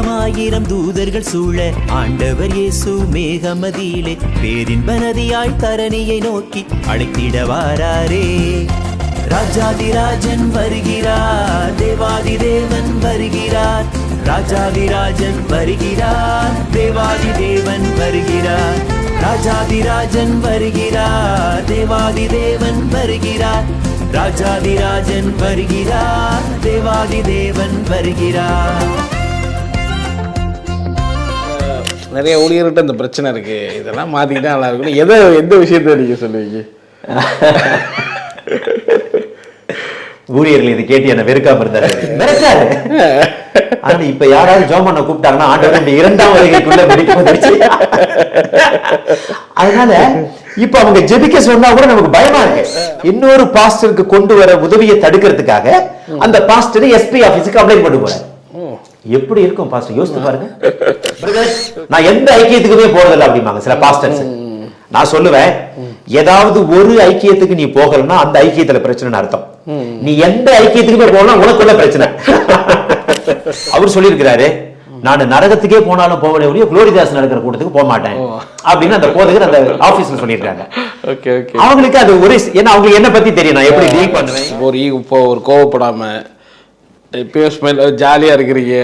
ஆயிரம் தூதர்கள் சூழ ஆண்டவர் இயேசு மேகமதியிலே பேரின்ப நதியாய் தரணியை நோக்கி அழைத்திட வாராரே. ராஜாதிராஜன் வருகிறார் தேவாதி தேவன் வருகிறார் ராஜாதிராஜன் வருகிறார் தேவாதி தேவன் வருகிறார் ராஜாதிராஜன் வருகிறார் தேவாதி தேவன் வருகிறார் ராஜாதிராஜன் வருகிறார் தேவாதி தேவன் வருகிறார். நிறைய ஊழியர்கிட்ட இந்த பிரச்சனை இருக்கு. இதெல்லாம் மாத்திக்கிட்டா நல்லா இருக்கும் எதை எந்த விஷயத்த நீங்க சொல்லுவீங்க? ஊழியர்கள் இது கேட்டு என்ன வெறுக்காம இருந்தாரு. மிரட்டாரு. ஆனா இப்ப யாராவது ஜோம் பண்ண கூப்பிட்டாங்கன்னா ஆண்டவர் இரண்டாம் வருகைக்குள்ள அதனால இப்ப அவங்க ஜெபிக்க சொன்னா கூட நமக்கு பயமா இருக்கு. இன்னொரு பாஸ்டருக்கு கொண்டு வர உதவியை தடுக்கிறதுக்காக அந்த பாஸ்டர் எஸ்பி ஆபீஸுக்கு கம்ப்ளைண்ட் பண்ணி போறாரு. எப்படி இருக்கும் பாஸ்டர் யோசித்து பாருங்க. நான் எந்த ஐக்கியத்துக்குமே போறதில்ல அப்படிம்பாங்க சில பாஸ்டர்ஸ் நான் சொல்லுவேன் ஏதாவது ஒரு ஐக்கியத்துக்கு நீ போகலன்னா அந்த ஐக்கியத்துல பிரச்சனைன்னு அர்த்தம். நீ எந்த ஐக்கியத்துக்குமே போகலாம் உனக்குள்ள பிரச்சனை. அவர் சொல்லியிருக்கிறாரு நான் நரகத்துக்கே போனாலும் போவதே ஒழிய குளோரிதாஸ் நடக்கிற கூட்டத்துக்கு போக மாட்டேன். அப்படின்னு அந்த போதகர் அந்த ஆபீஸ்ல சொல்லியிருக்காங்க. அவங்களுக்கு அது ஒரு ஏன்னா அவங்களுக்கு என்ன பத்தி தெரியும் நான் எப்படி டீல் பண்ணுவேன். ஒரு இப்போ ஒரு கோவப்படாம எப்பயும் ஸ்மெல் ஜாலியா இருக்கிறீங்க.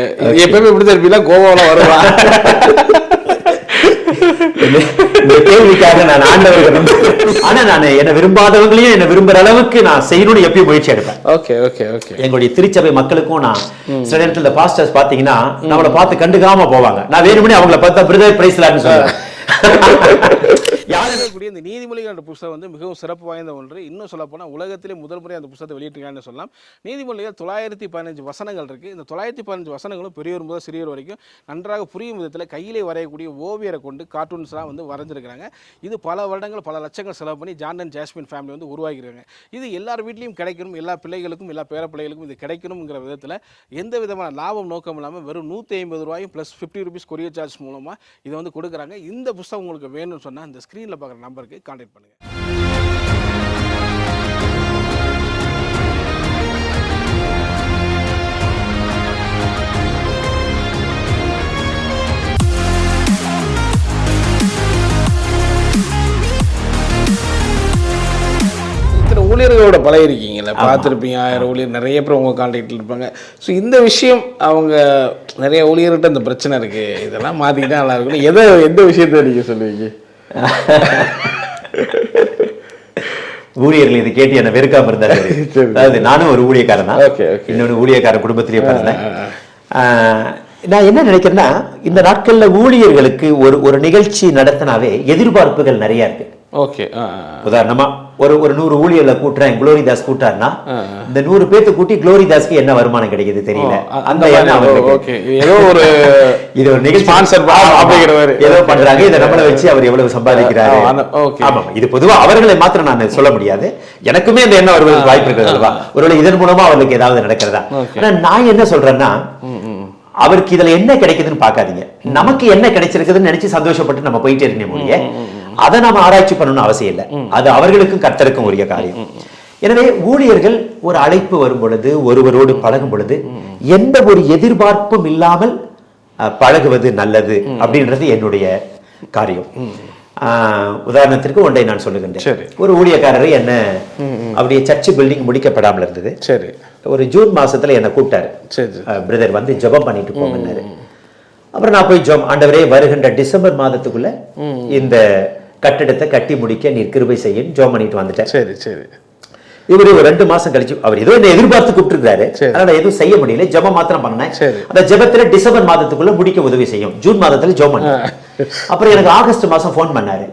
எப்பயுமே இப்படி இருப்பீங்களா? கோவம்லாம் வருவா. கேள்விக்காக நான் ஆண்டவர்கள் ஆனா நான் என்ன விரும்பாதவங்களையும் என்ன விரும்புற அளவுக்கு நான் செய்யணும்னு எப்பயும் முயற்சி எடுப்பேன். ஓகே ஓகே ஓகே எங்களுடைய திருச்சபை மக்களுக்கும் நான் சில நேரத்துல பாஸ்டர்ஸ் பாத்தீங்கன்னா நம்மளை பார்த்து கண்டுக்காம போவாங்க. நான் வேணுமனே அவங்கள பார்த்தா பிரதர் பிரைஸ்லான்னு சொல்லுவேன். யாருக்கூடிய இந்த நீதிமொழிகள் என்ற புத்தகம் வந்து மிகவும் சிறப்பு வாய்ந்த ஒன்று. இன்னும் சொல்ல போனால் உலகத்திலே முதல் முறை அந்த புத்தகத்தை வெளியிட்டிருக்காங்கன்னு சொல்லலாம். நீதிமொழிகள் தொள்ளாயிரத்தி பதினஞ்சு வசனங்கள் இருக்குது இந்த தொள்ளாயிரத்தி பதினஞ்சு வசனங்களும் பெரியவர் முதல் சிறியவர் வரைக்கும் நன்றாக புரியும் விதத்தில் கையிலே வரையக்கூடிய ஓவியரை கொண்டு கார்ட்டூன்ஸ்லாம் வந்து வரைஞ்சிருக்கிறாங்க. இது பல வருடங்கள் பல லட்சங்கள் செலவு பண்ணி ஜான்டன் ஜாஸ்மின் ஃபேமிலி வந்து உருவாகிருக்காங்க இது எல்லார் வீட்லேயும் கிடைக்கணும் எல்லா பிள்ளைகளுக்கும் எல்லா பேர பிள்ளைகளுக்கும் இது கிடைக்கணுங்கிற விதத்தில் எந்த விதமான லாபம் நோக்கம் இல்லாமல் வெறும் நூற்றி ஐம்பது ரூபாயும் plus fifty rupees courier charge மூலமாக இதை வந்து கொடுக்குறாங்க. இந்த புத்தகம் உங்களுக்கு வேணும்னு சொன்னால் இந்த ஸ்க்ரீனில் பார்க்குற நம்பருக்கு கான்டாக்ட் பண்ணுங்கள் ஊழியர்களோட பழகிருக்கீங்கல்ல பார்த்துருப்பீங்க ஆயிரம் ஊழியர் நிறைய பேர் உங்கள் கான்டாக்டில் இருப்பாங்க. ஸோ இந்த விஷயம் அவங்க நிறைய ஊழியர்கிட்ட இந்த பிரச்சனை இருக்கு. இதெல்லாம் மாற்றிக்கிட்டா நல்லா இருக்கும் எதை எந்த விஷயத்த நீங்கள் சொல்லுவீங்க? ஊழியர்கள் இது கேட்டு என்ன வெறுக்காம இருந்தாரு. அதாவது நானும் ஒரு ஊழியக்காரன் தான். இன்னொரு ஊழியக்கார குடும்பத்திலேயே பிறந்தேன். நான் என்ன நினைக்கிறேன்னா இந்த நாட்கள்ல ஊழியர்களுக்கு ஒரு ஒரு நிகழ்ச்சி நடத்தினாவே எதிர்பார்ப்புகள் நிறைய இருக்கு. ஓகே உதாரணமா ஒரு ஒரு நூறு ஊழியர்ல கூட்டுறேன் குளோரிதாஸ் கூட்டாருன்னா ஆ. இந்த நூறு பேர்த்து கூட்டி குளோரிதாஸ்க்கு என்ன வருமானம் கிடைக்குது தெரியல? அந்த ஏதோ ஒரு இது ஒரு நிகழ்ச்சி. ஏதோ பண்றாங்க. இதை நம்மள வச்சு அவர் எவ்வளவு சம்பாதிக்கிறாரு. ஆமா இது பொதுவா அவர்களை மாத்திரம் நான் சொல்ல முடியாது. எனக்குமே அந்த எண்ணம் வருவதற்கு வாய்ப்பு இருக்கிறது அல்லவா? ஒருவேளை இதன் மூலமா அவர்களுக்கு ஏதாவது நடக்கிறதா. ஆனா நான் என்ன சொல்றேன்னா அவருக்கு இதுல என்ன கிடைக்குதுன்னு பார்க்காதீங்க. நமக்கு என்ன கிடைச்சிருக்குதுன்னு நினைச்சு சந்தோஷப்பட்டு நம்ம போயிட்டே இருக்கணும் மொழிய அதை நம்ம ஆராய்ச்சி பண்ணணும்னு அவசியம் இல்லை. அது அவர்களுக்கும் கர்த்தருக்கும் உரிய காரியம். எனவே ஊழியர்கள் ஒரு அழைப்பு வரும் பொழுது ஒருவரோடு பழகும் பொழுது எந்த ஒரு எதிர்பார்ப்பும் இல்லாமல் பழகுவது நல்லது அப்படின்றது என்னுடைய காரியம். உதாரணத்திற்கு ஒன்றை நான் சொல்லுகின்றேன். ஒரு ஊழியக்காரர் என்ன அப்படியே சர்ச் பில்டிங் முடிக்கப்படாமல் இருந்தது. சரி. ஒரு ஜூன் மாசத்துல என்னை கூப்பிட்டாரு. பிரதர் வந்து ஜெபம் பண்ணிட்டு போங்கன்னாரு. அப்புறம் நான் போய் ஜெபம். ஆண்டவரே வருகின்ற டிசம்பர் மாதத்துக்குள்ள இந்த கட்டிடத்தை கட்டி முடிக்க நீர் கிருபை செய்யும் ஜெபம் பண்ணிட்டு வந்துட்டேன். சரி சரி. இவரு ஒரு ரெண்டு மாசம் கழிச்சு அவர் ஏதோ என்ன எதிர்பார்த்து கூப்பிட்டுருக்காரு. அதனால எதுவும் செய்ய முடியல. ஜெபம் மாத்திரம் பண்ணேன். அந்த ஜெபத்துல டிசம்பர் மாதத்துக்குள்ள முடிக்க உதவி செய்யும். ஜூன் மாதத்துல பண்ணேன். அப்புறம் எனக்கு ஆகஸ்ட் மாசம் ஃபோன் பண்ணாரு.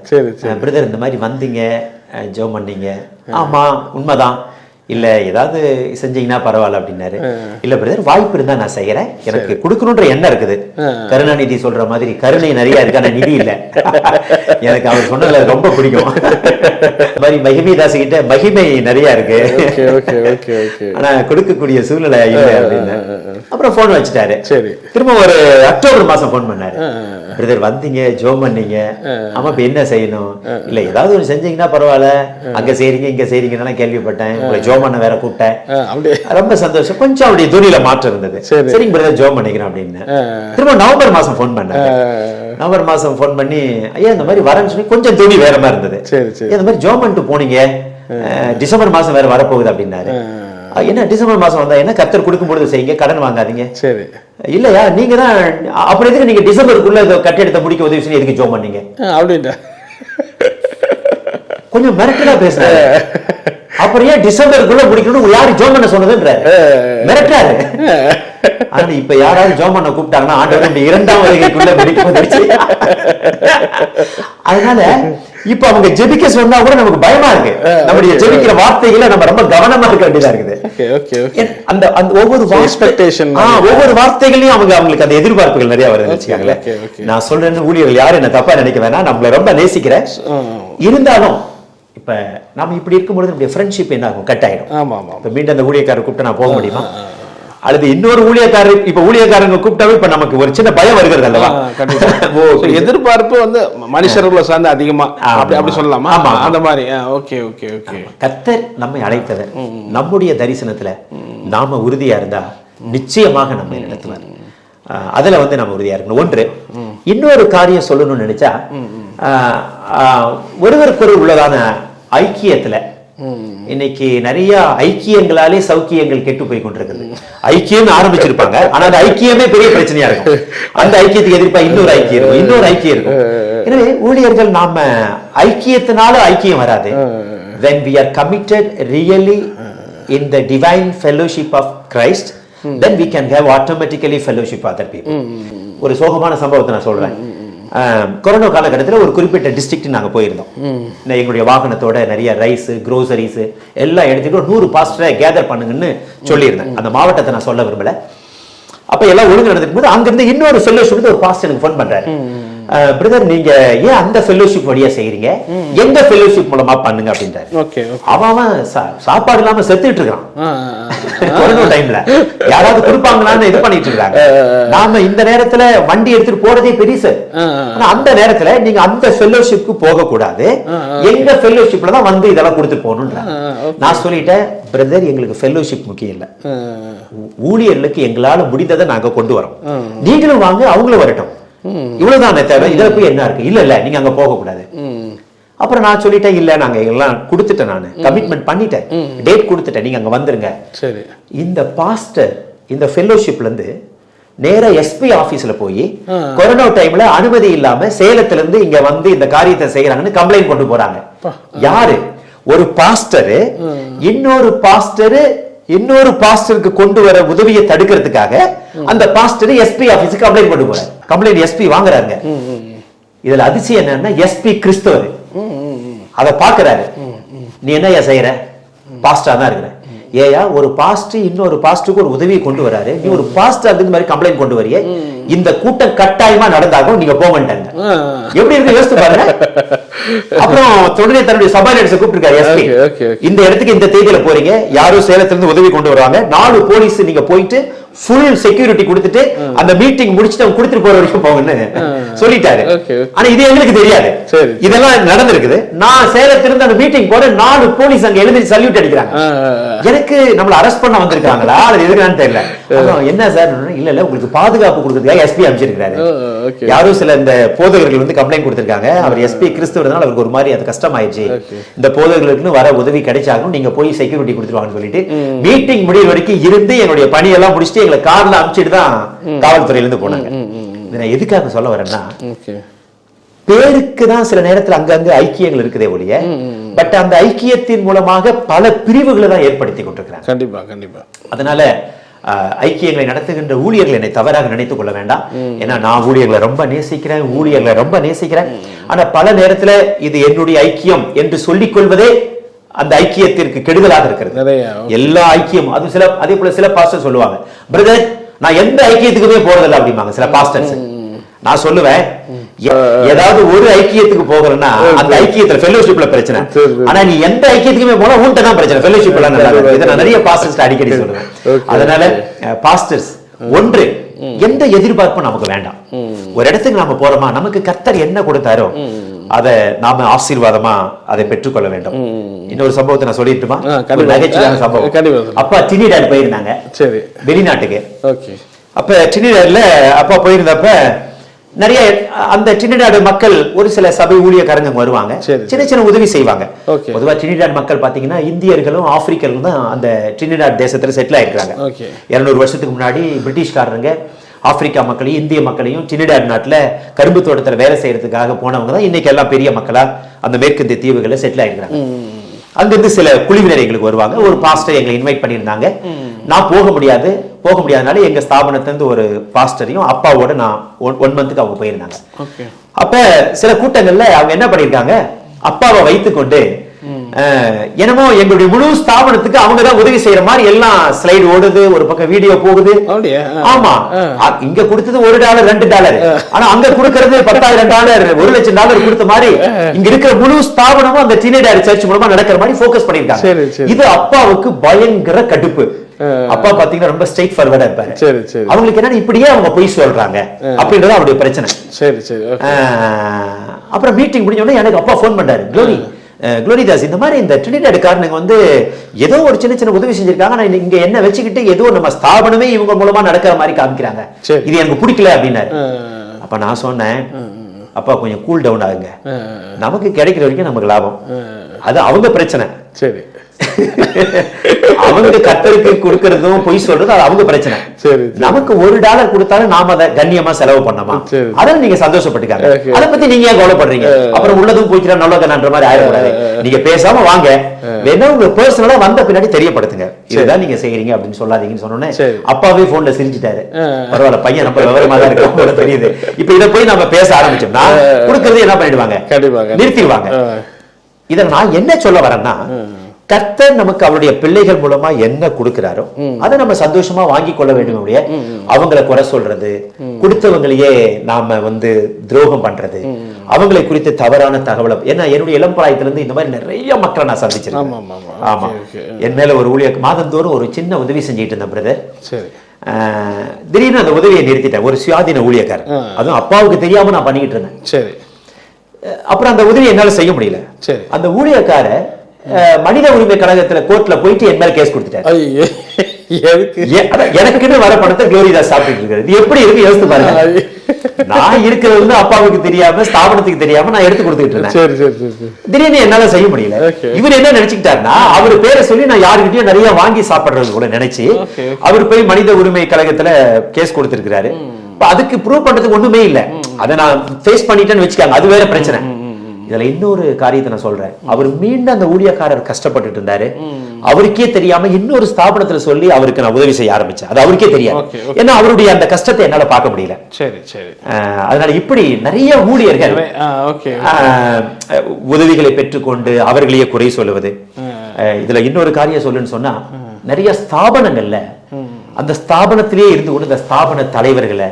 பிரதர் இந்த மாதிரி வந்தீங்க. ஜெபம் பண்ணீங்க. ஆமா உண்மைதான். இல்ல ஏதாவது செஞ்சீங்கன்னா பரவாயில்ல அப்படின்னாரு. இல்ல பிரதர் வாய்ப்பு இருந்தா நான் செய்யறேன் எனக்கு கொடுக்கணுன்ற எண்ணம் இருக்குது. கருணாநிதி சொல்ற மாதிரி கருணை நிறைய இருக்கு ஆனா நிதி இல்ல. எனக்கு அவர் சொன்னதுல ரொம்ப பிடிக்கும். மாதிரி மகிமைதாஸ் கிட்ட மகிமை நிறைய இருக்கு. Okay okay okay okay. ஆனா கொடுக்கக்கூடிய சூழ்நிலை இல்லை அப்படின்னு. அப்புறம் போன் வச்சுட்டாரு. திரும்ப ஒரு அக்டோபர் மாசம் போன் பண்ணாரு. பிரதர் வந்தீங்க ஜோம் பண்ணீங்க. ஆமா இப்ப என்ன செய்யணும்? இல்ல ஏதாவது ஒண்ணு செஞ்சீங்கன்னா பரவாயில்ல. அங்க செய்றீங்க இங்க செய்றீங்கன்னு கேள்விப்பட்டேன். உங்களை ஜோம் பண்ண வேற கூப்பிட்டேன். ரொம்ப சந்தோஷம். கொஞ்சம் அவருடைய துணியில மாற்றம் இருந்தது. சரி. சரிங்க பிரதர் ஜோம் பண்ணிக்கிறேன் அப்படின்னு. திரும்ப நவம்பர் மாசம் ஃபோன் பண்ணேன். நவம்பர் மாசம் ஃபோன் பண்ணி ஐயா இந்த மாதிரி வரேன்னு சொல்லி கொஞ்சம் துணி வேற மாதிரி இருந்தது. சரி, சரி. "ஐயா, இந்த மாதிரி ஜோம் பண்ணிட்டு போனீங்க. டிசம்பர் மாசம் வேற வரப்போகுது அப்படின்னாரு. "அஹ், என்ன டிசம்பர் மாசம் வந்தா என்ன கத்தர் கொடுக்கும் பொழுது செய்யுங்க? கடன் வாங்காதீங்க. சரி. இல்லையா? நீங்க தான் அப்புறம் எதுக்கு நீங்க டிசம்பருக்குள்ள இதை கட்டிடத்தை முடிக்க உதவி செய்ய எதுக்கு ஜோம் பண்ணீங்க? அப்படின்ட்டா கொஞ்சம் மிரட்டலா பேசுறாரு. அப்புறம் ஏன் டிசம்பருக்குள்ள முடிக்கணும் யாரு ஜோம் பண்ண சொன்னதுன்றாரு? மிரட்டாரு ஆனா இப்ப யாராவது ஜோம் பண்ண கூப்பிட்டாங்கன்னா ஆண்டவர் இரண்டாம் வருகைக்குள்ள முடிக்க உதவி அதனால இப்ப அவங்க ஜெபிக்க சொன்னா கூட நமக்கு பயமா இருக்கு. நம்முடைய ஜெபிக்கிற வார்த்தைகளை நம்ம ரொம்ப கவனமா இருக்க வேண்டியதா இருக்குது. அந்த அந்த ஒவ்வொரு ஆ, ஒவ்வொரு வார்த்தைகளையும் அவங்க அவங்களுக்கு அந்த எதிர்பார்ப்புகள் நிறைய வருது okay. நான் சொல்றேன்னு ஊழியர்கள் யாரும் என்ன தப்பா நினைக்க வேணாம். நம்மள ரொம்ப நேசிக்கிறேன். இருந்தாலும் இப்ப நாம இப்படி இருக்கும்பொழுது நம்முடைய ஃப்ரெண்ட்ஷிப் என்ன ஆகும் கட் ஆயிடும் மீண்டும் அந்த ஊழியக்காரர் கூப்பிட்டு நான் போக முடியுமா? அல்லது இன்னொரு ஊழியக்காரர் இப்ப ஊழியக்காரங்க கூப்பிட்டாவே இப்ப நமக்கு ஒரு சின்ன பயம் வருகிறது அல்லவா? எதிர்பார்ப்பு வந்து மனுஷர்களை சார்ந்து அதிகமா. அப்படி அப்படி சொல்லலாமா? ஆமா. அந்த மாதிரி. Okay okay okay. கர்த்தர் நம்மை அழைத்தவர். நம்முடைய தரிசனத்துல நாம உறுதியா இருந்தா நிச்சயமாக நம்மை நடத்துவார். அதுல வந்து நம்ம உறுதியா இருக்கணும். ஒன்று இன்னொரு காரியம் சொல்லணும்னு நினைச்சா ஒருவருக்கொரு உள்ளதான ஐக்கியத்துல இன்னைக்கு நிறைய ஐக்கியங்களாலே சௌக்கியங்கள் கெட்டு போய் கொண்டிருக்குது. ஐக்கியம் ஆரம்பிச்சிருப்பாங்க ஆனா அந்த ஐக்கியமே பெரிய பிரச்சனையா இருக்கும். அந்த ஐக்கியத்துக்கு எதிர்ப்பா இன்னொரு ஐக்கியம் இருக்கும் இன்னொரு ஐக்கியம் இருக்கும். எனவே ஊழியர்கள் நாம ஐக்கியத்தினால ஐக்கியம் வராது. when we are committed really in the divine fellowship of Christ then we can have automatically fellowship with other people. ஒரு சோகமான சம்பவத்தை நான் சொல்றேன். கொரோனா காலகட்டத்தில் ஒரு குறிப்பிட்ட டிஸ்ட்ரிக்ட் நாங்க போயிருந்தோம். எங்களுடைய வாகனத்தோட நிறைய ரைஸ் க்ரோசரிஸ் எல்லாம் எடுத்துட்டு ஒரு நூறு பாஸ்டரை கேதர் பண்ணுங்கன்னு சொல்லியிருந்தேன். அந்த மாவட்டத்தை நான் சொல்ல விரும்பல. அப்ப எல்லாம் ஒழுங்கு நடந்துக்கும் போது அங்கிருந்து இன்னொரு ஃபெல்லோஷிப் ஒரு பாஸ்டர் எனக்கு ஃபோன் பண்றாரு. பிரதர் நீங்க ஏன் அந்த ஃபெல்லோஷிப் வழியா செய்றீங்க? எங்க ஃபெல்லோஷிப் மூலமா பண்ணுங்க அப்படின்றாரு. அவன் சாப்பாடு இல்லாம செத்துட்டு இருக்கான் டைம்ல யாராவது கொடுப்பாங்களான்னு இது பண்ணிட்டு இருக்காங்க. நாம இந்த நேரத்துல வண்டி எடுத்துட்டு போறதே பெருசு ஆனா அந்த நேரத்துல நீங்க அந்த ஃபெல்லோஷிப்க்கு போக கூடாது எங்க ஃபெல்லோஷிப்ல தான் வந்து இதெல்லாம் கொடுத்துட்டு போகணும்ன்றாங்க. நான் சொல்லிட்டேன் பிரதர் எங்களுக்கு ஃபெல்லோஷிப் முக்கியம் இல்ல. ஊழியர்களுக்கு எங்களால முடிந்ததை நாங்க கொண்டு வரோம். நீங்களும் வாங்க அவங்களும் வரட்டும். இவ்வளவுதானே தேவை? இதுல போய் என்ன இருக்கு? இல்ல இல்ல நீங்க அங்க போக கூடாது அப்புறம் நான் சொல்லிட்டேன் இல்ல நாங்க எல்லாம் கொடுத்துட்டேன் நான். கமிட்மெண்ட் பண்ணிட்டேன். டேட் கொடுத்துட்டேன். நீங்க அங்க வந்துருங்க. சரி. இந்த பாஸ்டர் இந்த ஃபெல்லோஷிப்ல இருந்து நேரா எஸ்பி ஆபீஸ்ல போய் கொரோனா டைம்ல அனுமதி இல்லாம சேலத்துல இருந்து இங்க வந்து இந்த காரியத்தை செய்யறாங்கன்னு கம்ப்ளைண்ட் கொண்டு போறாங்க. யாரு? ஒரு பாஸ்டரு இன்னொரு பாஸ்டரு இன்னொரு பாஸ்டருக்கு கொண்டு வர உதவியை தடுக்கிறதுக்காக அந்த பாஸ்டர் எஸ்பி ஆபீஸுக்கு கம்ப்ளைண்ட் கொண்டு போறாரு. கம்ப்ளைண்ட் எஸ்பி வாங்குறாங்க. இதுல அதிசயம் என்னன்னா எஸ்பி கிறிஸ்தவர் அத பாக்குறாரு நீ என்னய்யா செய்யற? பாஸ்டா தான் இருக்கிற. ஏயா ஒரு பாஸ்ட் இன்னொரு பாஸ்டுக்கு ஒரு உதவியை கொண்டு வராரு. நீ ஒரு பாஸ்ட் அதுக்கு மாதிரி கம்ப்ளைண்ட் கொண்டு வரிய. இந்த கூட்டம் கட்டாயமா நடந்தாகும் நீங்க போக மாட்டாங்க. எப்படி இருக்கு? யோசித்து பாருங்க. அப்புறம் தொடர்ந்து தன்னுடைய சபாநாயகர் கூப்பிட்டுருக்காரு எஸ்பி. இந்த இடத்துக்கு இந்த தேதியில போறீங்க. யாரும் சேலத்துல இருந்து உதவி கொண்டு வருவாங்க. நாலு போலீஸ் நீங்க போயிட்டு ஃபுல் செக்யூரிட்டி கொடுத்துட்டு அந்த மீட்டிங் முடிச்சுட்டு அவங்க கொடுத்துட்டு போற வரைக்கும் போங்கன்னு சொல்லிட்டாரு. ஆனா இது எங்களுக்கு தெரியாது. இதெல்லாம் நடந்திருக்குது. நான் சேலத்திலிருந்து அந்த மீட்டிங் போற நாலு போலீஸ் அங்க எழுதி சல்யூட் அடிக்கிறாங்க. எனக்கு நம்மள அரெஸ்ட் பண்ண வந்திருக்காங்களா அது எதுக்குன்னு தெரியல. என்ன சார் இல்ல இல்ல உங்களுக்கு பாதுகாப்பு கொடுக்கறதுக்காக எஸ்பி அமைச்சிருக்காரு ஓகே. யாரோ சில இந்த போதகர்கள் வந்து கம்ப்ளைண்ட் கொடுத்திருக்காங்க. அவர் எஸ்பி கிறிஸ்துவனால அவருக்கு ஒரு மாதிரி அது கஷ்டமாயிடுச்சு. இந்த போதகர்களுக்கு வர உதவி கிடைச்சாலும் நீங்க போய் செக்யூரிட்டி கொடுத்துருவாங்கன்னு சொல்லிட்டு மீட்டிங் முடிய வரைக்கும் இருந்து என்னுடைய பணியெல்லாம் முடிச்சுட்டு எங்களை கார்ல அனுப்பிச்சிட்டு தான் காவல்துறையில இருந்து போனாங்க. இதை நான் எதுக்காக சொல்ல வரேன்னா பேருக்கு தான் சில நேரத்துல அங்கங்க ஐக்கியங்கள் இருக்குதே ஒழிய பட் அந்த ஐக்கியத்தின் மூலமாக பல பிரிவுகளை தான் ஏற்படுத்தி கொண்டிருக்கிறாங்க. கண்டிப்பா கண்டிப்பா. அதனால ஐக்கியங்களை நடத்துகின்ற ஊழியர்கள் என்னை தவறாக நினைத்துக் கொள்ள வேண்டாம். ஏன்னா நான் ஊழியர்களை ரொம்ப நேசிக்கிறேன் ஊழியர்களை ரொம்ப நேசிக்கிறேன். ஆனா பல நேரத்துல இது என்னுடைய ஐக்கியம் என்று சொல்லிக் கொள்வதே அந்த ஐக்கியத்திற்கு கெடுதலாக இருக்கிறது. எல்லா ஐக்கியம் அது சில அதே போல சில பாஸ்டர் சொல்லுவாங்க பிரதர் நான் எந்த ஐக்கியத்துக்குமே போறதில்லை அப்படிம்பாங்க சில பாஸ்டர்ஸ் நான் சொல்லுவேன் ஏதாவது ஒரு ஐக்கியத்துக்கு போகிறேன்னா அந்த ஐக்கியத்துல ஃபெல்லோஷிப்ல பிரச்சனை. ஆனா நீ எந்த ஐக்கியத்துக்குமே போனா உன்கிட்ட தான் பிரச்சனை. ஃபெல்லோஷிப் எல்லாம் நல்லா. இதை நான் நிறைய பாஸ்டர்ஸ் அடிக்கடி சொல்லுவேன். அதனால பாஸ்டர்ஸ் ஒன்று எந்த எதிர்பார்ப்பும் நமக்கு வேண்டாம். ஒரு இடத்துக்கு நாம போறோமா நமக்கு கர்த்தர் என்ன கொடுத்தாரோ அதை நாம ஆசீர்வாதமா அதை பெற்றுக்கொள்ள வேண்டும். இன்னொரு சம்பவத்தை நான் சொல்லிட்டுமா. நகைச்சுவையான சம்பவம். அப்பா டினிடாட் போயிருந்தாங்க. சரி. வெளிநாட்டுக்கு. ஓகே. அப்ப டினிடாட்ல அப்பா போயிருந்தப்ப நிறைய அந்த டினிடாடு மக்கள் ஒரு சில சபை ஊழியக்காரங்க வருவாங்க. சின்ன சின்ன உதவி செய்வாங்க. Okay. பொதுவா டினிடாட் மக்கள் பாத்தீங்கன்னா இந்தியர்களும் ஆப்பிரிக்கர்களும் தான் அந்த டினிடாட் தேசத்துல செட்டில் ஆயிருக்காங்க இருநூறு வருஷத்துக்கு முன்னாடி பிரிட்டிஷ்காரங்க ஆப்பிரிக்கா மக்களையும் இந்திய மக்களையும் டினிடாட் நாட்டுல கரும்பு தோட்டத்துல வேலை செய்யறதுக்காக போனவங்க தான் இன்னைக்கு எல்லாம் பெரிய மக்களா அந்த மேற்கிந்திய தீவுகளில் செட்டில் ஆயிருக்காங்க அங்கிருந்து சில குழுவினர் எங்களுக்கு வருவாங்க. ஒரு பாஸ்டர் எங்களை இன்வைட் பண்ணியிருந்தாங்க. நான் போக முடியாது. போக முடியாதனால எங்க ஸ்தாபனத்திலிருந்து ஒரு பாஸ்டரையும் அப்பாவோட நான் ஒன் மந்த்துக்கு அவங்க போயிருந்தாங்க. அப்ப சில கூட்டங்கள்ல அவங்க என்ன பண்ணிருக்காங்க அப்பாவை வைத்துக்கொண்டு என்னமோ எங்களுடைய முழு ஸ்தாபனத்துக்கு அவங்க தான் உதவி செய்யற மாதிரி எல்லாம் ஸ்லைடு ஓடுது ஒரு பக்கம் வீடியோ போகுது. ஆமா. இங்க கொடுத்தது ஒரு டாலர் ரெண்டு டாலர் ஆனா அங்க கொடுக்கறது பத்தாயிரம் டாலர் ஒரு லட்சம் டாலர் கொடுத்த மாதிரி இங்க இருக்கிற முழு ஸ்தாபனமும் அந்த டீனேஜர் சர்ச் மூலமா நடக்கிற மாதிரி ஃபோக்கஸ் சரி, பண்ணிருக்காங்க சரி. இது அப்பாவுக்கு பயங்கர கடுப்பு. அப்பா பாத்தீங்கன்னா ரொம்ப ஸ்ட்ரைட் ஃபார்வர்டா இருப்பாரு. சரி சரி. அவங்களுக்கு என்னன்னா இப்படியே அவங்க பொய் சொல்றாங்க அப்படின்றது அவருடைய பிரச்சனை. சரி சரி. அப்புறம் மீட்டிங் முடிஞ்ச உடனே எனக்கு அப்பா ஃபோன் பண்ணாரு. க்ளோரி குளோரிதாஸ் இந்த மாதிரி இந்த ட்ரினிடாட் காரனுங்க வந்து ஏதோ ஒரு சின்ன சின்ன உதவி செஞ்சிருக்காங்க. ஆனா இங்க என்ன வச்சுக்கிட்டு ஏதோ நம்ம ஸ்தாபனமே இவங்க மூலமா நடக்கிற மாதிரி காமிக்கிறாங்க. இது எனக்கு பிடிக்கல அப்படின்னாரு. அப்ப நான் சொன்னேன் அப்பா கொஞ்சம் கூல் டவுன் ஆகுங்க. நமக்கு கிடைக்கிற வரைக்கும் நமக்கு லாபம். அது அவங்க பிரச்சனை. சரி. அவங்க கத்தருக்கு கொடுக்கறதும் பொய் சொல்றதும் அது அவங்க பிரச்சனை. நமக்கு ஒரு டாலர் கொடுத்தாலும் நாம அதை கண்ணியமா செலவு பண்ணமா. அதில் நீங்க சந்தோஷப்பட்டுக்காங்க. அதை பத்தி நீங்க ஏன் கவலைப்படுறீங்க? அப்புறம் உள்ளதும் போய்க்கிறா நல்ல மாதிரி ஆயிடக்கூடாது. நீங்க பேசாம வாங்க. வேணா உங்க பர்சனலா வந்த பின்னாடி தெரியப்படுத்துங்க. இதுதான் நீங்க செய்யறீங்க அப்படின்னு சொல்லாதீங்கன்னு சொன்னோன்னே. அப்பாவே போன்ல சிரிச்சிட்டாரு. பரவாயில்ல பையன் நம்ம விவரமா தான் இருக்கு உங்களுக்கு தெரியுது. இப்ப இதை போய் நம்ம பேச ஆரம்பிச்சோம்னா கொடுக்கறது என்ன பண்ணிடுவாங்க. நிறுத்திடுவாங்க. இதை நான் என்ன சொல்ல வரேன்னா கர்த்தர் நமக்கு அவருடைய பிள்ளைகள் மூலமா என்ன கொடுக்கிறாரோ அதை நம்ம சந்தோஷமா வாங்கி கொள்ள வேண்டும் ஒழிய அவங்கள குறை சொல்றது கொடுத்தவங்களையே நாம வந்து துரோகம் பண்றது அவங்களை குறித்து தவறான தகவலை ஏன்னா என்னுடைய இளம் பிராயத்துல இருந்து இந்த மாதிரி நிறைய மக்களை நான் சந்திச்சிருக்கேன். ஆமா. என் மேல ஒரு ஊழியர் மாதந்தோறும் ஒரு சின்ன உதவி செஞ்சுட்டு இருந்தேன் பிரதர் திடீர்னு அந்த உதவியை நிறுத்திட்டேன் ஒரு சுயாதீன ஊழியக்காரர் ஆ. அதுவும் அப்பாவுக்கு தெரியாம நான் பண்ணிக்கிட்டு இருந்தேன். சரி. அப்புறம் அந்த உதவியை என்னால செய்ய முடியல. சரி. அந்த ஊழியக்கார மனித உரிமை கழகத்துல கோர்ட்ல போயிட்டு என் மேல கேஸ் கொடுத்துட்டாரு. எனக்குன்னு வர பணத்தை குளோரிதாஸ் சாப்பிட்டு இருக்காரு. இது எப்படி இருக்கு? யோசித்து பாருங்க. நான் இருக்கிறது வந்து அப்பாவுக்கு தெரியாம ஸ்தாபனத்துக்கு தெரியாம நான் எடுத்து கொடுத்துட்டு இருந்தேன். திடீர்னு என்னால செய்ய முடியல. இவர் என்ன நினைச்சுக்கிட்டாருன்னா அவர் பேரை சொல்லி நான் யாருக்கிட்டயும் நிறைய வாங்கி சாப்பிடுறது கூட நினைச்சு. அவர் போய் மனித உரிமை கழகத்துல கேஸ் கொடுத்திருக்கிறாரு. அதுக்கு ப்ரூவ் பண்றதுக்கு ஒண்ணுமே இல்ல. அதை நான் ஃபேஸ் பண்ணிட்டேன்னு வச்சுக்காங்க. அது வேற பிரச்சனை. இதுல இன்னொரு காரியத்தை நான் சொல்றேன். அவர் மீண்டும் அந்த ஊழியக்காரர் கஷ்டப்பட்டுட்டு இருந்தாரு. அவருக்கே தெரியாம இன்னொரு ஸ்தாபனத்துல சொல்லி அவருக்கு நான் உதவி செய்ய ஆரம்பிச்சேன். அது அவருக்கே தெரியாது. ஏன்னா அவருடைய அந்த கஷ்டத்தை என்னால பார்க்க முடியல. சரி சரி. அதனால இப்படி நிறைய ஊழியர்கள் உதவிகளை பெற்றுக்கொண்டு அவர்களையே குறை சொல்லுவது. இதுல இன்னொரு காரியம் சொல்லுன்னு சொன்னா நிறைய ஸ்தாபனங்கள்ல அந்த ஸ்தாபனத்திலே இருந்து கொண்டு அந்த ஸ்தாபன தலைவர்களை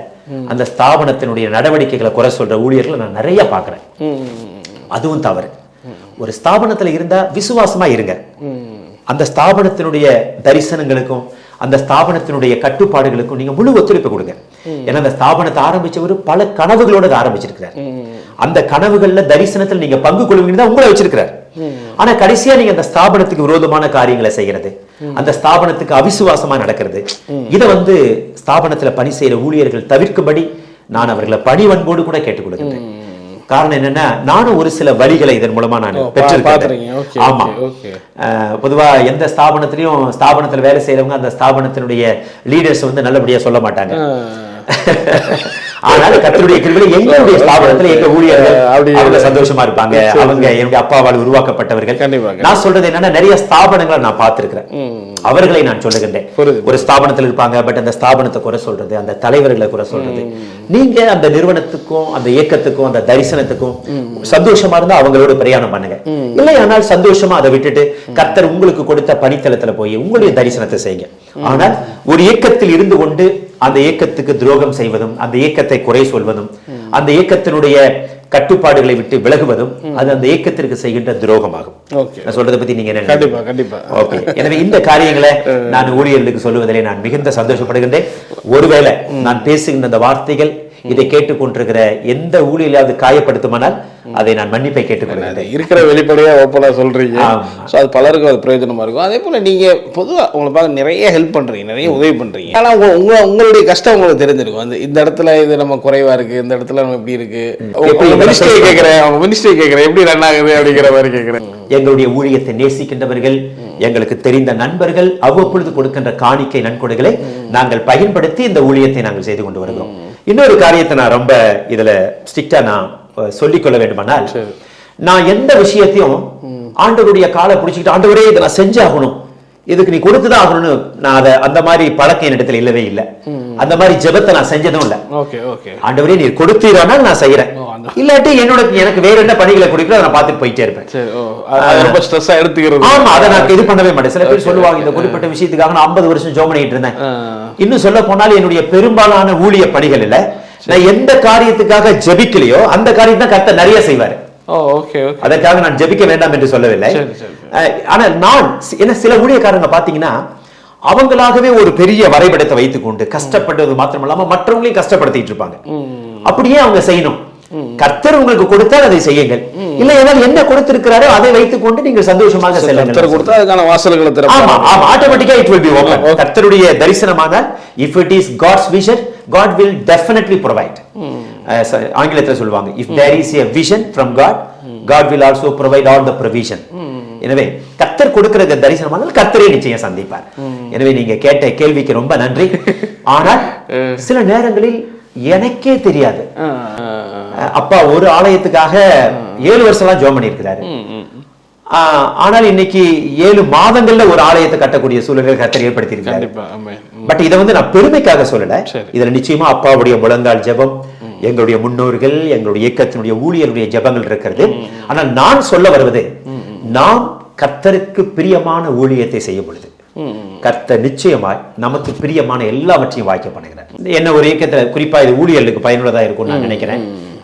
அந்த ஸ்தாபனத்தினுடைய நடவடிக்கைகளை குறை சொல்ற ஊழியர்களை நான் நிறைய பார்க்கிறேன். அதுவும் தவறு. ஒரு ஸ்தாபனத்துல இருந்தா விசுவாசமா இருங்க. அந்த ஸ்தாபனத்தினுடைய தரிசனங்களுக்கும் அந்த ஸ்தாபனத்தினுடைய கட்டுப்பாடுகளுக்கும் நீங்க முழு ஒத்துழைப்பு கொடுங்க. ஏன்னா அந்த ஸ்தாபனத்தை ஆரம்பிச்சவர் பல கனவுகளோட ஆரம்பிச்சிருக்கிறார். அந்த கனவுகள்ல தரிசனத்தில் நீங்க பங்கு கொள்வீங்க தான் உங்களை வச்சிருக்கிறார். ஆனா கடைசியா நீங்க அந்த ஸ்தாபனத்துக்கு விரோதமான காரியங்களை செய்யறது அந்த ஸ்தாபனத்துக்கு அவிசுவாசமா நடக்கிறது இதை வந்து ஸ்தாபனத்துல பணி செய்யற ஊழியர்கள் தவிர்க்கும்படி நான் அவர்களை பணி பணிவன்போடு கூட கேட்டுக் கொடுக்கின்றேன் காரணம் என்னன்னா நானும் ஒரு சில வழிகளை இதன் மூலமா நான் பெற்றிருக்கேன் ஆமா. பொதுவா எந்த ஸ்தாபனத்திலையும் ஸ்தாபனத்துல வேலை செய்யறவங்க அந்த ஸ்தாபனத்தினுடைய லீடர்ஸ் வந்து நல்லபடியா சொல்ல மாட்டாங்க. ஆனால் கர்த்தருடைய கிருபையில எங்களுடைய ஸ்தாபனத்துல எங்க ஊழியர்கள் அவங்க சந்தோஷமா இருப்பாங்க. அவங்க என்னுடைய அப்பாவால் உருவாக்கப்பட்டவர்கள். நான் சொல்றது என்னன்னா நிறைய ஸ்தாபனங்களை நான் பார்த்திருக்கிறேன். அவர்களை நான் சொல்லுகின்றேன். ஒரு ஸ்தாபனத்தில் இருப்பாங்க பட் அந்த ஸ்தாபனத்தை குறை சொல்றது அந்த தலைவர்களை குறை சொல்றது. நீங்க அந்த நிறுவனத்துக்கும் அந்த இயக்கத்துக்கும் அந்த தரிசனத்துக்கும் சந்தோஷமா இருந்தா அவங்களோட பிரயாணம் பண்ணுங்க. இல்லை ஆனால் சந்தோஷமா அதை விட்டுட்டு கர்த்தர் உங்களுக்கு கொடுத்த பணித்தளத்துல போய் உங்களுடைய தரிசனத்தை செய்யுங்க. ஆனால் ஒரு இயக்கத்தில் இருந்து கொண்டு அந்த இயக்கத்துக்கு துரோகம் செய்வதும் அந்த இயக்கத்தை குறை சொல்வதும் அந்த இயக்கத்தினுடைய கட்டுப்பாடுகளை விட்டு விலகுவதும் அது அந்த இயக்கத்திற்கு செய்கின்ற துரோகமாகும். நான் சொல்றதை பத்தி நீங்க என்ன கண்டிப்பா கண்டிப்பா. ஓகே எனவே இந்த காரியங்களை நான் ஊழியர்களுக்கு சொல்லுவதிலே நான் மிகுந்த சந்தோஷப்படுகின்றேன். ஒருவேளை நான் பேசுகின்ற அந்த வார்த்தைகள் இதை கேட்டுக்கொண்டிருக்கிற எந்த ஊழியலாவது காயப்படுத்துமானால் அதை நான் மன்னிப்பை கேட்டுக்கொள்கிறேன். இருக்கிற வெளிப்படையா ஓப்பனா சொல்றீங்க. ஆமா. ஸோ அது பலருக்கும் அது பிரயோஜனமா இருக்கும். அதே போல நீங்க பொதுவா உங்களை பார்க்க நிறைய ஹெல்ப் பண்றீங்க நிறைய உதவி பண்றீங்க. ஆனா உங்க உங்க உங்களுடைய கஷ்டம் உங்களுக்கு தெரிஞ்சிருக்கும். வந்து இந்த இடத்துல இது நம்ம குறைவா இருக்கு இந்த இடத்துல நம்ம இருக்கு. எப்படி நம்ம மினிஸ்ட்ரி? கேட்கிறேன் அவங்க மினிஸ்ட்ரி கேட்கிறேன் எப்படி ரன் ஆகுது அப்படிங்கிற மாதிரி கேட்கிறேன் எங்களுடைய ஊழியத்தை நேசிக்கின்றவர்கள் எங்களுக்கு தெரிந்த நண்பர்கள் அவ்வப்பொழுது கொடுக்கின்ற காணிக்கை நன்கொடைகளை நாங்கள் பயன்படுத்தி இந்த ஊழியத்தை நாங்கள் செய்து கொண்டு வருகிறோம். இன்னொரு காரியத்தை நான் ரொம்ப இதுல ஸ்ட்ரிக்டா நான் சொல்லிக்கொள்ள வேண்டுமானால் நான் எந்த விஷயத்தையும் ஆண்டவருடைய காலை பிடிச்சிக்கிட்டு ஆண்டவரே இதை நான் செஞ்சாகணும். இதுக்கு நீ கொடுத்துதான் ஆகணும்னு நான் அதை அந்த மாதிரி பழக்கம் என்னிடத்துல இல்லவே இல்லை. அந்த மாதிரி ஜெபத்தை நான் செஞ்சதும் இல்லை. ஆண்டவரே நீர் கொடுத்தீரானால் நான் செய்யறேன் இல்லாட்டி என்னோட எனக்கு வேற என்ன பணிகளை கொடுக்கிறோம் அதை நான் பார்த்துட்டு போயிட்டே இருப்பேன். ரொம்ப ஸ்ட்ரெஸ்ஸா எடுத்துக்கிறது. ஆமா அதை நான் இது பண்ணவே மாட்டேன். சில பேர் சொல்லுவாங்க இந்த குறிப்பிட்ட விஷயத்துக்காக நான் 50 வருஷம் ஜோம் பண்ணிட்டு இருந்தேன். இன்னும் சொல்ல போனால் என்னுடைய பெரும்பாலான ஊழிய பணிகள் இல்ல. நான் எந்த காரியத்துக்காக ஜெபிக்கலையோ அந்த காரியம் தான் கர்த்தர் நிறைய செய்வாரு. அதற்காக நான் ஜெபிக்க வேண்டாம் என்று சொல்லவில்லை. ஆனா நான் என்ன சில ஊழியக்காரங்க பாத்தீங்கன்னா அவங்களாகவே ஒரு பெரிய வரைபடத்தை வைத்துக்கொண்டு கஷ்டப்பட்டது மாத்திரம் இல்லாம மற்றவங்களையும் கஷ்டப்படுத்திட்டு இருப்பாங்க. அப்படியே அவங்க செய்யணும். கர்த்தர் உங்களுக்கு கொடுத்தால் அதை செய்யுங்கள். இல்ல ஏதாவது என்ன கொடுத்திருக்கிறாரோ அதை வைத்துக்கொண்டு நீங்கள் சந்தோஷமாக செல்லுங்கள். கொடுத்தா அதுக்கான வாசல்களை ஆமா ஆமா. ஆட்டோமேட்டிக்கா இட் வில் பி ஓபன் கர்த்தருடைய தரிசனமானால் if it is God's vision God will definitely provide ஆங்கிலத்துல சொல்லுவாங்க if there is a vision from God God will also provide all the provision எனவே கர்த்தர் கொடுக்கிற தரிசனமானால் கர்த்தரே நிச்சயம் சந்திப்பார். எனவே நீங்க கேட்ட கேள்விக்கு ரொம்ப நன்றி. ஆனால் சில நேரங்களில் எனக்கே தெரியாது. அப்பா ஒரு ஆலயத்துக்காக ஏழு வருஷம்லாம் ஜோம் பண்ணியிருக்கிறாரு. ஆனால் இன்னைக்கு ஏழு மாதங்கள்ல ஒரு ஆலயத்தை கட்டக்கூடிய சூழல்கள் கத்தர் ஏற்படுத்தி இருக்காரு பட் இதை வந்து நான் பெருமைக்காக சொல்லல. இதுல நிச்சயமா அப்பாவுடைய முழங்கால் ஜெபம் எங்களுடைய முன்னோர்கள் எங்களுடைய இயக்கத்தினுடைய ஊழியர்களுடைய ஜெபங்கள் இருக்கிறது. ஆனால் நான் சொல்ல வருவது நாம் கர்த்தருக்கு பிரியமான ஊழியத்தை செய்யும் பொழுது கர்த்தர் நிச்சயமாய் நமக்கு பிரியமான எல்லாவற்றையும் வாய்க்க பண்ணுகிறார் என்ன ஒரு இயக்கத்துல குறிப்பா இது ஊழியர்களுக்கு பயனுள்ளதா இருக்கும் நான் நினைக்கிறேன்.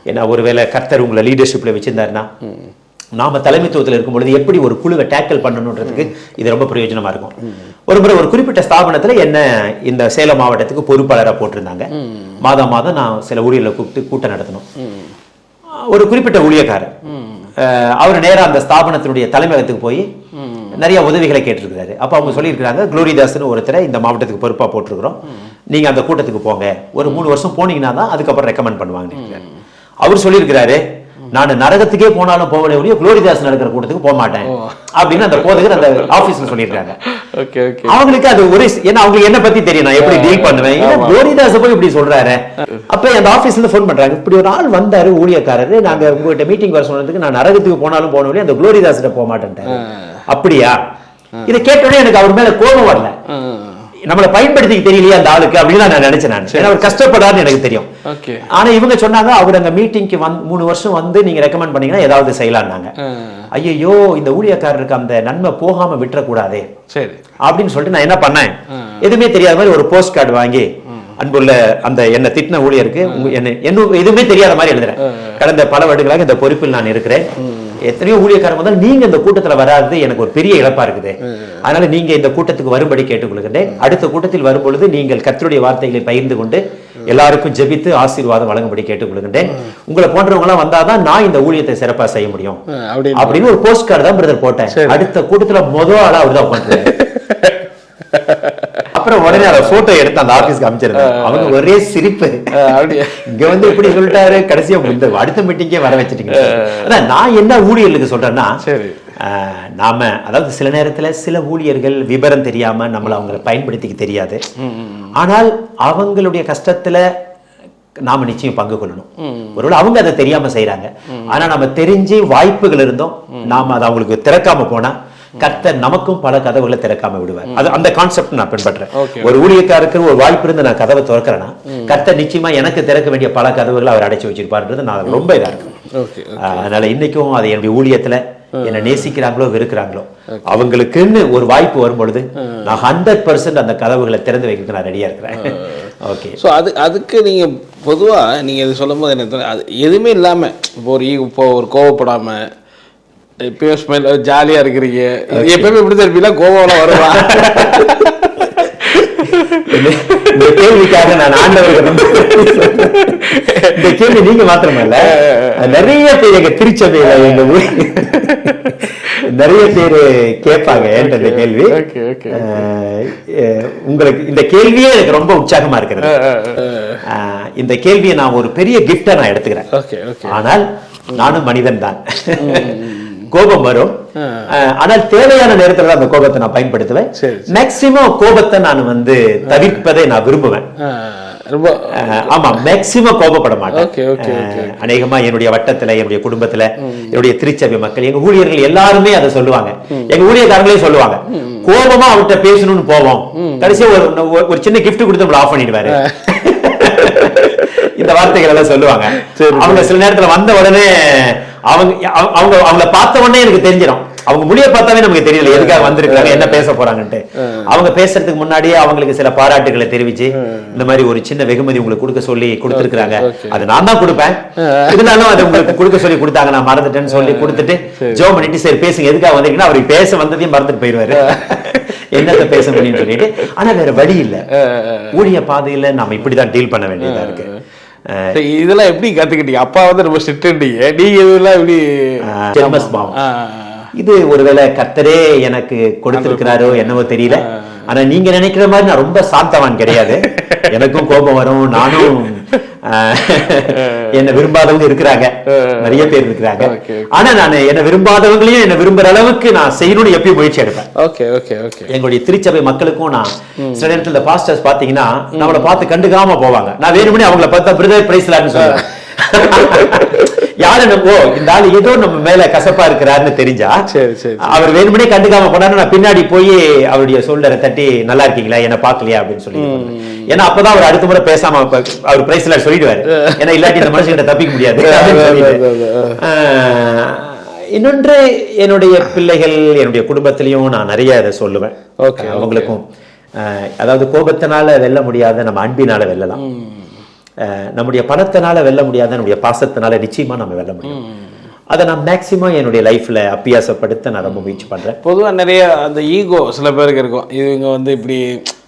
ஏன்னா ஒருவேளை கர்த்தர் உங்களை லீடர்ஷிப்ல வச்சிருந்தாருன்னா நாம தலைமைத்துவத்தில் இருக்கும் பொழுது எப்படி ஒரு குழுவை டேக்கிள் பண்ணணுன்றதுக்கு இது ரொம்ப பிரயோஜனமா இருக்கும். ஒரு முறை ஒரு குறிப்பிட்ட ஸ்தாபனத்துல என்ன இந்த சேலம் மாவட்டத்துக்கு பொறுப்பாளரா போட்டிருந்தாங்க. மாதம் மாதம் நான் சில ஊழியர்களை கூப்பிட்டு கூட்டம் நடத்தணும். ஒரு குறிப்பிட்ட ஊழியக்காரர். அவர் நேரா அந்த ஸ்தாபனத்தினுடைய தலைமையகத்துக்கு போய் நிறைய உதவிகளை கேட்டிருக்கிறாரு. அப்ப அவங்க சொல்லியிருக்கிறாங்க குளோரிதாஸ்னு ஒருத்தரை இந்த மாவட்டத்துக்கு பொறுப்பா போட்டிருக்கிறோம். நீங்க அந்த கூட்டத்துக்கு போங்க. ஒரு மூணு வருஷம் போனீங்கன்னா தான் அதுக்கப்புறம் ரெக்கமெண்ட் பண்ணுவாங்க அவர் சொல்லியிருக்கிறாரு நான் நரகத்துக்கே போனாலும் போகவே ஒழிய குளோரிதாஸ் நடக்கிற கூட்டத்துக்கு போக மாட்டேன். அப்படின்னு அந்த போதகர் அந்த ஆபீஸ்ல சொல்லியிருக்காங்க. அவங்களுக்கு அது ஒரு ஏன்னா அவங்களுக்கு என்ன பத்தி தெரியும். நான் எப்படி டீல் பண்ணுவேன்? குளோரிதாஸ் போய் இப்படி சொல்றாரு. அப்ப அந்த ஆபீஸ்ல ஃபோன் பண்றாங்க. இப்படி ஒரு ஆள் வந்தாரு ஊழியக்காரரு. நாங்க உங்ககிட்ட மீட்டிங் வர சொன்னதுக்கு நான் நரகத்துக்கு போனாலும் போன வழியே அந்த குளோரிதாஸ் போக மாட்டேன்ட்டாரு. அப்படியா? இதை கேட்டோடனே எனக்கு அவர் மேல கோபம் வரல. நம்மளை பயன்படுத்திக்க தெரியலையா அந்த ஆளுக்கு அப்படின்னு நான் நினைச்சேன் நான். அவர் கஷ்டப்படாருன்னு எனக்கு தெரியும். ஆனா இவங்க சொன்னாங்க அவர் அங்க மீட்டிங்க்கு வந்து மூணு வருஷம் வந்து நீங்க ரெக்கமெண்ட் பண்ணீங்கன்னா ஏதாவது செய்யலாம்னாங்க ஐயோ இந்த ஊழியக்காரருக்கு அந்த நன்மை போகாம விட்டுறக்கூடாதே. சரி. அப்படின்னு சொல்லிட்டு நான் என்ன பண்ணேன்? எதுவுமே தெரியாத மாதிரி ஒரு போஸ்ட் கார்டு வாங்கி அன்புள்ள அந்த என்ன திட்டின ஊழியருக்கு என்ன எதுவுமே தெரியாத மாதிரி எழுதுறேன். கடந்த பல வருடங்களாக இந்த பொறுப்பில் நான் இருக்கிறேன். எத்தனையோ ஊழியக்காரங்க வந்தால் நீங்க இந்த கூட்டத்துல வராதது எனக்கு ஒரு பெரிய இழப்பா இருக்குது. அதனால நீங்க இந்த கூட்டத்துக்கு வரும்படி கேட்டுக்கொள்கின்றேன் அடுத்த கூட்டத்தில் வரும்பொழுது நீங்கள் கர்த்தருடைய வார்த்தைகளை பகிர்ந்து கொண்டு எல்லாருக்கும் ஜெபித்து ஆசீர்வாதம் வழங்கும்படி கேட்டுக்கொள்கின்றேன் உங்களை போன்றவங்க எல்லாம் வந்தாதான் நான் இந்த ஊழியத்தை சிறப்பா செய்ய முடியும். அப்படின்னு ஒரு போஸ்ட் கார்டு தான் பிரதர் போட்டேன். அடுத்த கூட்டத்துல முதல் ஆளா அவர் தான் உட்காந்துருக்காரு. அப்புறம் உடனே அதை போட்டோ எடுத்து அந்த ஆபீஸ்க்கு அமைச்சிருந்தேன். அவங்க ஒரே சிரிப்பு. இங்க வந்து இப்படி சொல்லிட்டாரு? கடைசியா இந்த அடுத்த மீட்டிங்கே வர வச்சிட்டீங்க. அதான் நான் என்ன ஊழியர்களுக்கு சொல்றேன்னா நாம அதாவது சில நேரத்துல சில ஊழியர்கள் விபரம் தெரியாம நம்மள அவங்களை பயன்படுத்திக்க தெரியாது. ஆனால் அவங்களுடைய கஷ்டத்துல நாம நிச்சயம் பங்கு கொள்ளணும். ஒருவேளை அவங்க அதை தெரியாம செய்றாங்க. ஆனா நம்ம தெரிஞ்சு வாய்ப்புகள் இருந்தோம். நாம அதை அவங்களுக்கு திறக்காம போனா கர்த்தர் நமக்கும் பல கதவுகளை திறக்காம விடுவார். அது அந்த கான்செப்ட் நான் பின்பற்றேன். ஒரு ஊழியக்காருக்கு ஒரு வாய்ப்பு இருந்து நான் கதவை திறக்கிறேன்னா கர்த்தர் நிச்சயமா எனக்கு திறக்க வேண்டிய பல கதவுகளை அவர் அடைச்சு வச்சிருப்பாருன்றது நான் ரொம்ப இதா இருக்கேன். அதனால இன்னைக்கும் அது என்னுடைய ஊழியத்துல என்ன நேசிக்கிறாங்களோ வெறுக்கிறாங்களோ அவங்களுக்குன்னு ஒரு வாய்ப்பு வரும் பொழுது நான் ஹண்ட்ரட் பர்சன்ட் அந்த கதவுகளை திறந்து வைக்க நான் ரெடியா இருக்கிறேன். ஓகே ஸோ அது அதுக்கு நீங்கள் பொதுவாக நீங்கள் இது சொல்லும்போது எனக்கு அது எதுவுமே இல்லாமல் இப்போ ஒரு இப்போ ஒரு கோவப்படாமல் எப்பயும் ஸ்மெல் ஜாலியாக இருக்கிறீங்க. எப்பயுமே இப்படி தான் இருப்பீங்களா? கோவம்லாம் வருவா. இந்த கேள்விக்காக நான் ஆண்டவருக்கு ரொம்ப இந்த கேள்வி நீங்க மாத்திரமல்ல நிறைய பேர் எங்க திருச்சபையில எங்க ஊர் நிறைய பேர் கேட்பாங்க என்கிட்ட இந்த கேள்வி. உங்களுக்கு இந்த கேள்வியே எனக்கு ரொம்ப உற்சாகமா இருக்கிறது. இந்த கேள்வியை நான் ஒரு பெரிய கிஃப்டா நான் எடுத்துக்கிறேன். ஆனால் நானும் மனிதன் தான் கோபம் வரும். ஆனால் தேவையான நேரத்துல அந்த கோபத்தை நான் பயன்படுத்துவேன். மேக்சிமம் கோபத்தை நான் வந்து தவிர்ப்பதை நான் விரும்புவேன். ரொம்ப ஆமா மேக்சிமம் கோபப்பட மாட்டேன். அநேகமா என்னுடைய வட்டத்துல என்னுடைய குடும்பத்துல என்னுடைய திருச்சபை மக்கள் எங்க ஊழியர்கள் எல்லாருமே அதை சொல்லுவாங்க. எங்க ஊழியக்காரங்களே சொல்லுவாங்க. கோபமா அவர்கிட்ட பேசணும்னு போவோம். கடைசியா ஒரு ஒரு- சின்ன gift கொடுத்து நம்மள ஆஃப் பண்ணிடுவாரு. இந்த வார்த்தைகள் எல்லாம் சொல்லுவாங்க அவங்க சில நேரத்துல வந்த உடனே அவங்க அவங்க- அவங்க அவங்கள பார்த்த உடனே எனக்கு தெரிஞ்சிடும். அவங்க முடிய பார்த்தாவே நமக்கு தெரியல எதுக்காக வந்திருக்காங்க என்ன பேச போறாங்கன்ட்டு. அவங்க பேசுறதுக்கு முன்னாடியே அவங்களுக்கு சில பாராட்டுகளை தெரிவிச்சு இந்த மாதிரி ஒரு சின்ன வெகுமதி உங்களுக்கு கொடுக்க சொல்லி கொடுத்துருக்காங்க அது நான் தான் கொடுப்பேன். இருந்தாலும் அதை உங்களுக்கு கொடுக்க சொல்லி கொடுத்தாங்க நான் மறந்துட்டேன்னு சொல்லி கொடுத்துட்டு ஜோ பண்ணிட்டு சரி பேசுங்க எதுக்காக வந்திருக்கீங்கன்னா அவருக்கு பேச வந்ததையும் மறந்துட்டு போயிடுவாரு என்னத்த பேச முடியும்னு சொல்லிட்டு. ஆனா வேற வழி இல்ல. ஊழிய பாதையில நாம இப்படிதான் டீல் பண்ண வேண்டியதா இருக்கு. இதெல்லாம் எப்படி கத்துக்கிட்டீங்க? அப்பா வந்து ரொம்ப ஸ்ட்ரிக்ட்ன்றீங்க நீங்க இதெல்லாம் எப்படி அஹ், ஜென்மஸ்பாவம்? ஆ, இது ஒருவேளை கத்தரே எனக்கு கொடுத்திருக்கிறாரோ என்னவோ தெரியல. ஆனா நீங்க நினைக்கிற மாதிரி நான் ரொம்ப சாந்தவான் கிடையாது. எனக்கும் கோபம் வரும் நானும் என்னை விரும்பாதவங்க இருக்கிறாங்க. நிறைய பேர் இருக்கிறாங்க. ஆனா நான் என்ன விரும்பாதவங்களையும் என்ன விரும்புற அளவுக்கு நான் செய்யணும்னு எப்பயும் முயற்சி எடுப்பேன். Okay okay okay. எங்களுடைய திருச்சபை மக்களுக்கும் நான் சில நேரத்துல பாஸ்டர்ஸ் பாத்தீங்கன்னா நம்மளை பார்த்து கண்டுக்காம போவாங்க. நான் வேணுமனே அவங்கள பார்த்தா பிரதர் பிரைஸ்லான்னு சொல்லுவேன். யாரு நம்ம இந்த ஆள் ஏதோ நம்ம மேல கசப்பா இருக்கிறாருன்னு தெரிஞ்சா சரி, சரி, அவர் வேணுமனே கண்டுக்காம போனாரு நான் பின்னாடி போய் அவருடைய சோல்டரை தட்டி நல்லா இருக்கீங்களா? என்ன பாக்கலையா அப்படின்னு சொல்லி ஏன்னா அப்பதான் அவர் அடுத்த முறை பேசாம அவர் பிரைஸ்ல சொல்லிடுவாரு. ஏன்னா இல்லாட்டி இந்த மனுஷங்கிட்ட தப்பிக்க முடியாது. இன்னொன்று என்னுடைய பிள்ளைகள் என்னுடைய குடும்பத்திலையும் நான் நிறைய அதை சொல்லுவேன். அவங்களுக்கும். அதாவது கோபத்தினால வெல்ல முடியாத நம்ம அன்பினால வெல்லலாம். நம்முடைய பணத்தினால வெல்ல முடியாத நம்முடைய பாசத்தினால நிச்சயமா நம்ம வெல்ல முடியும். அதை நான் மேக்சிமம் என்னுடைய லைஃப்ல அப்பியாசப்படுத்த நான் ரொம்ப முயற்சி பண்றேன். பொதுவா நிறைய அந்த ஈகோ சில பேருக்கு இருக்கும். இவங்க வந்து இப்படி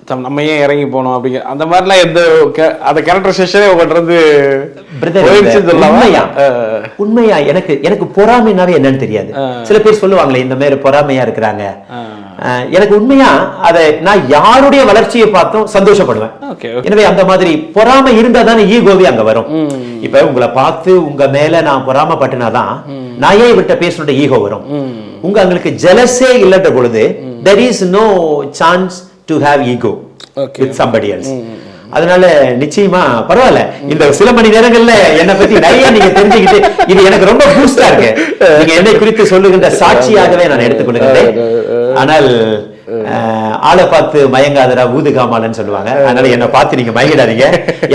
நம்ம ஏன் இறங்கி போனோம் அப்படிங்கிற அந்த மாதிரிலாம் எந்த அந்த கேரக்டரைசேஷனே சொல்லலாமா? உண்மையா? உண்மையா? எனக்கு எனக்கு பொறாமைனாவே என்னன்னு தெரியாது. சில பேர் சொல்லுவாங்களே இந்த மாதிரி பொறாமையா இருக்கிறாங்க. எனக்கு உண்மையா அதை நான் யாருடைய வளர்ச்சியை பார்த்தும் சந்தோஷப்படுவேன். எனவே அந்த மாதிரி பொறாமை இருந்தா தானே ஈகோவே அங்க வரும். இப்ப உங்களை பார்த்து உங்க மேல நான் பொறாமப்பட்டினாதான் நான் ஏன் விட்ட பேசணுன்ற ஈகோ வரும். உங்க உங்களுக்கு ஜெலஸே இல்லன்ற பொழுது there is no chance to have ego. With somebody else. அதனால நிச்சயமா பரவாயில்ல. இந்த சில மணி நேரங்கள்ல என்னை பத்தி நிறைய நீங்க தெரிஞ்சுக்கிட்டு இது எனக்கு ரொம்ப பூஸ்டா இருக்கு. நீங்க என்னை குறித்து சொல்லுகின்ற சாட்சியாகவே நான் எடுத்துக்கொள்கிறேன். ஆனால் ஆளை பார்த்து மயங்காதரா ஊதுகாமாலன்னு சொல்லுவாங்க. அதனால என்னை பார்த்து நீங்க மயங்கிடாதீங்க.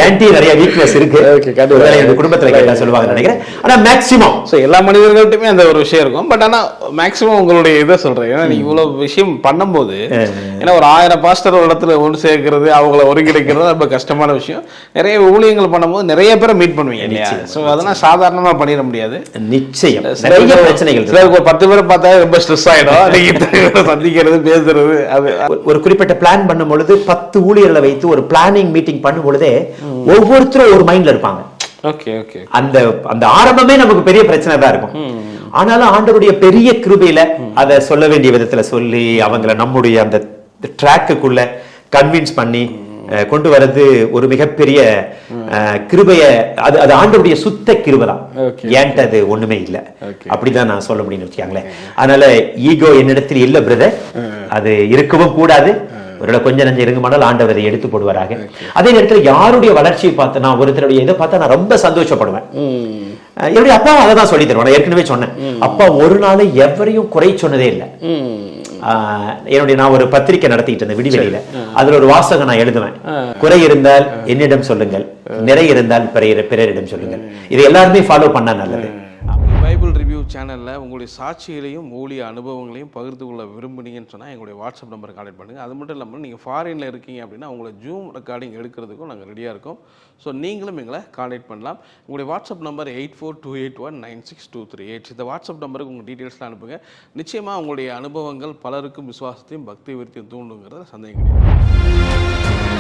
என்டி நிறைய வீக்னஸ் இருக்கு. எங்க குடும்பத்துல கேட்டா சொல்லுவாங்க நினைக்கிறேன். ஆனா மேக்சிமம் ஸோ எல்லா மனிதர்கள்ட்டுமே அந்த ஒரு விஷயம் இருக்கும். பட் ஆனா மேக்ஸிமம் உங்களுடைய இதை சொல்றேன். ஏன்னா நீங்க இவ்வளவு விஷயம் பண்ணும்போது ஏன்னா ஒரு ஆயிரம் பாஸ்டர் ஒரு இடத்துல ஒன்று சேர்க்கிறது அவங்கள ஒருங்கிணைக்கிறது ரொம்ப கஷ்டமான விஷயம். நிறைய ஊழியங்கள் பண்ணும்போது நிறைய பேரை மீட் பண்ணுவீங்க இல்லையா? ஸோ அதெல்லாம் சாதாரணமா பண்ணிட முடியாது. நிச்சயம். நிறைய பிரச்சனைகள். சிலருக்கு ஒரு பத்து பேரை பார்த்தா ரொம்ப ஸ்ட்ரெஸ் ஆயிடும். சந்திக்கிறது பேசுறது ஒரு- குறிப்பிட்ட பிளான் பண்ணும் பொழுது பத்து ஊழியர்களை வைத்து ஒரு பிளானிங் மீட்டிங் பண்ணும் பொழுதே ஒவ்வொருத்தரும் ஒரு மைண்ட்ல இருப்பாங்க. அந்த அந்த ஆரம்பமே நமக்கு பெரிய பிரச்சனை தான் இருக்கும். ஆனாலும் ஆண்டவருடைய பெரிய கிருபையில அதை சொல்ல வேண்டிய விதத்துல சொல்லி அவங்கள நம்முடைய அந்த ட்ராக்குக்குள்ள கன்வின்ஸ் பண்ணி கொண்டு வர்றது ஒரு மிகப்பெரிய கிருபைய அது அது ஆண்டவருடைய சுத்த கிருபை தான். ஏன்ட்டு அது ஒண்ணுமே இல்ல. அப்படிதான் நான் சொல்ல முடியும்னு வச்சுக்கோங்களேன். அதனால ஈகோ என்னிடத்தில் இல்ல பிரதர் அது இருக்கவும் கூடாது. ஒருவேளை கொஞ்ச நஞ்சம் இருக்குமானால் ஆண்டவர் எடுத்து போடுவாராக. அதே நேரத்துல யாருடைய வளர்ச்சியை பார்த்து நான் ஒருத்தருடைய இதை பார்த்தா நான் ரொம்ப சந்தோஷப்படுவேன். அஹ் என்னுடைய அப்பா அதை தான் சொல்லி தருவான் நான் ஏற்கனவே சொன்னேன். அப்பா ஒரு நாள் எவரையும் குறை சொன்னதே இல்லை. ஆஹ் என்னுடைய நான் ஒரு பத்திரிக்கை நடத்திட்டு இருந்தேன் விடிவெளியில. அதுல ஒரு வாசகம் நான் எழுதுவேன். குறை இருந்தால் என்னிடம் சொல்லுங்கள். நிறை இருந்தால் பிறர் பிறரிடம் சொல்லுங்கள். இது எல்லாருமே ஃபாலோ பண்ணா நல்லது. யூடியூப் சேனலில் உங்களுடைய சாட்சிகளையும் ஊழிய அனுபவங்களையும் பகிர்ந்து கொள்ள விரும்புனீங்கன்னு சொன்னால் எங்களுடைய வாட்ஸ்அப் நம்பர் கான்டெக்ட் பண்ணுங்கள் அது மட்டும் இல்லாமல் நீங்கள் ஃபாரினில் இருக்கீங்க அப்படின்னா உங்களை ஜூம் ரெக்கார்டிங் எடுக்கிறதுக்கும் நாங்கள் ரெடியாக இருக்கோம். ஸோ நீங்களும் எங்களை கான்டெக்ட் பண்ணலாம். உங்களுடைய WhatsApp number eight four two eight one nine six two three eight இந்த வாட்ஸ்அப் நம்பருக்கு உங்கள் டீட்டெயில்ஸ்லாம் அனுப்புங்க. நிச்சயமாக உங்களுடைய அனுபவங்கள் பலருக்கும் விசுவாசத்தையும் பக்தி விருத்தியும் தூண்டுங்கிறத சந்தேகம் கிடையாது.